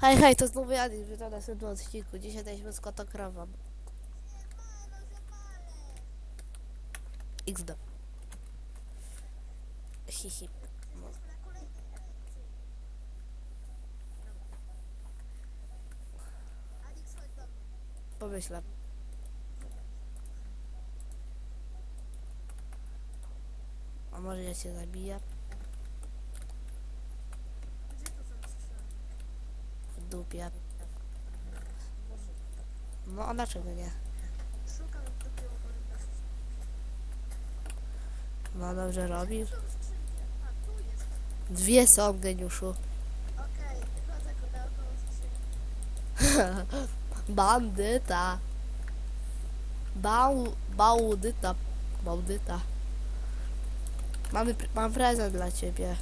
Hej, hej, to znowu Janik, witam na następnym odcinku. Dzisiaj daliśmy z kotokrową. XD. Hihi. Pomyślę. A może ja cię zabiję? W dupie. No a dlaczego nie? No dobrze jest. Dwie są, geniuszu. Bandyta. Bał, bałdyta. Bałdyta. Mamy, mam prezent dla ciebie.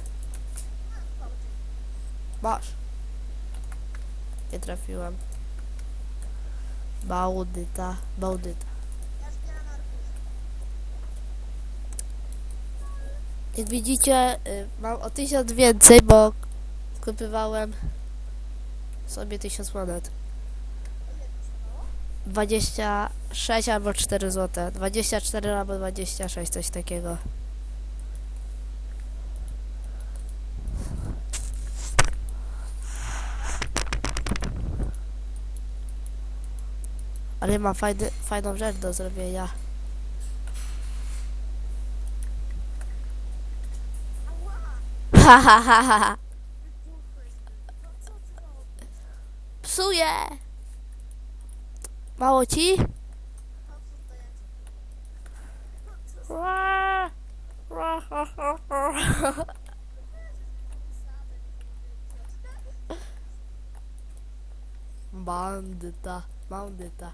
Masz. Nie. Ja zbieram arkusze. Jak widzicie, y, mam o tysiąc więcej, bo kupywałem sobie tysiąc monet. Ile kosztowało? 26 albo 4 zł. 24 albo 26, coś takiego. Ale mam fajny, fajną rzecz do zrobienia. Ha ha ha ha? Psuję! Mało ci? Chodź tu do jęcia. No co za Ra, ra, ha, ha, ha. Bandyta, bandyta.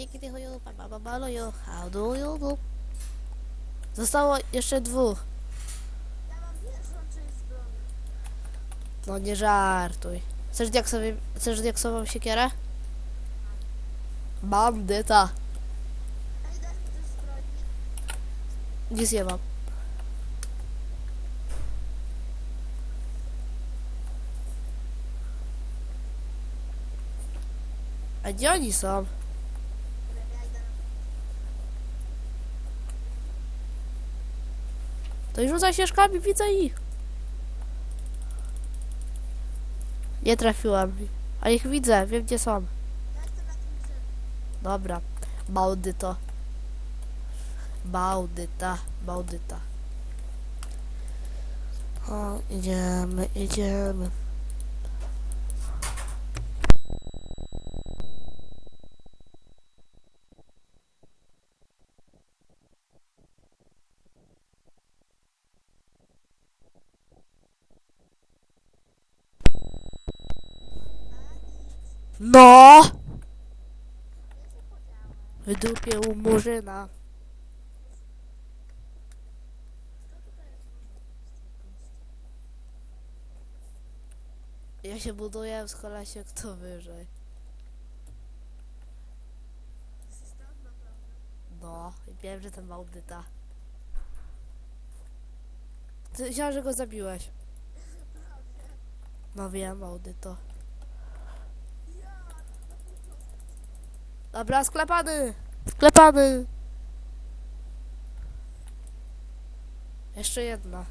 Kiedy kiedy chuju, pa pa pa do you do? Zostało jeszcze dwóch. Mam. No nie żartuj. Chcesz diaksowy, chcesz diaksową siekierę? Bandyta. Ej, dasz mi też zbroi? Nic nie mam. A gdzie oni są? Nie wiem, ja idę na To już rzucaj ścieżkami, widzę ich. Nie trafiłam. A ich widzę, wiem gdzie są. Dobra. Bałdyto. Bałdyta, bałdyta. O, idziemy, idziemy. No! Się podziałem. Wydupię u murzyna. Ja się buduję z kolesie kto wyżej. No, wiem, że ten bałdyta. Ty myślałem, że go zabiłeś. No wiem, bałdyto. Ja, no po prostu. Dobra, sklepany! Sklepany! Jeszcze jedna.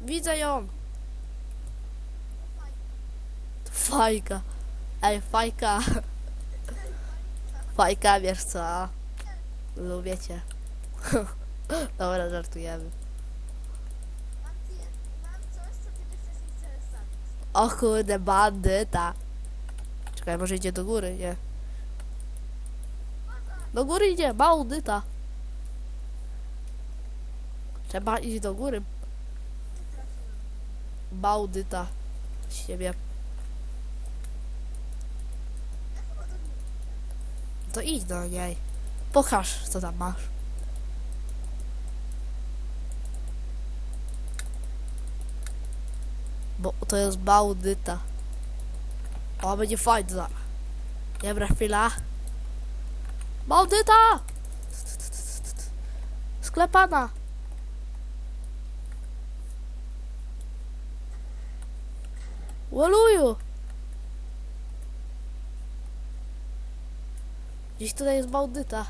Widzę ją! Fajka. Ej, fajka. Fajka, wiesz co? Lubię cię. Dobra, żartujemy. O kurde, bandyta. Czekaj, może idzie do góry, nie? Do góry idzie, bandyta. Trzeba iść do góry. Z siebie. To idź do niej. Pokaż, co tam masz. Bo to jest bałdyta. O, będzie fajnie zaraz. Dobra, chwila. Bałdyta! Sklepana! Łaluju! Gdzieś tutaj jest bałdyta.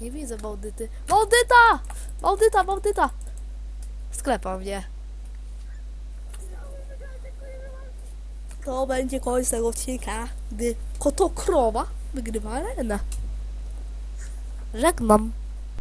Nie widzę bałdyty. Bałdyta! Bałdyta, bałdyta! Sklepa mnie. To będzie koniec tego odcinka, gdy kotokrowa wygrywa arenę. Żegnam.